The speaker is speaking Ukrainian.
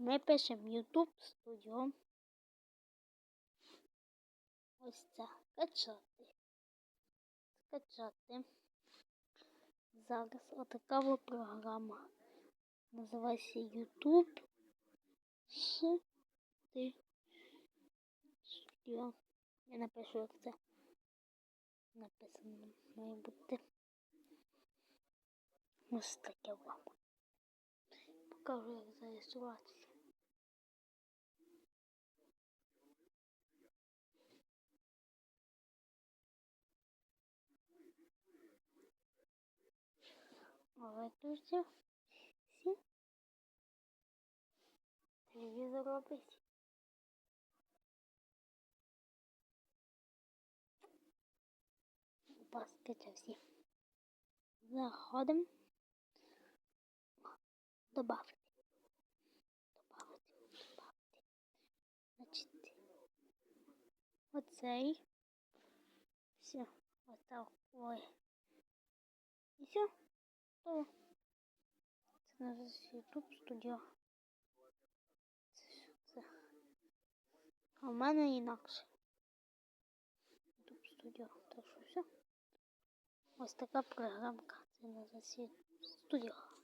Ми пишемо YouTube Studio. Ось це. Качати. Скачати. Зараз отака от програма. Називається YouTube Studio. Я напишу, як це написано має бути. Ось таке вам. Покажу, як зареєструватися. Всі. Телевізор робить. Баскетя всі. Заходимо. Добавити. Добавити. Добавити. Значить. Оцей. Все. Отак. Ой. І все. Це називається YouTube Studio. Це що це? А в мене інакше. YouTube Studio. Так що все. Ось така програмка. Це YouTube Studio.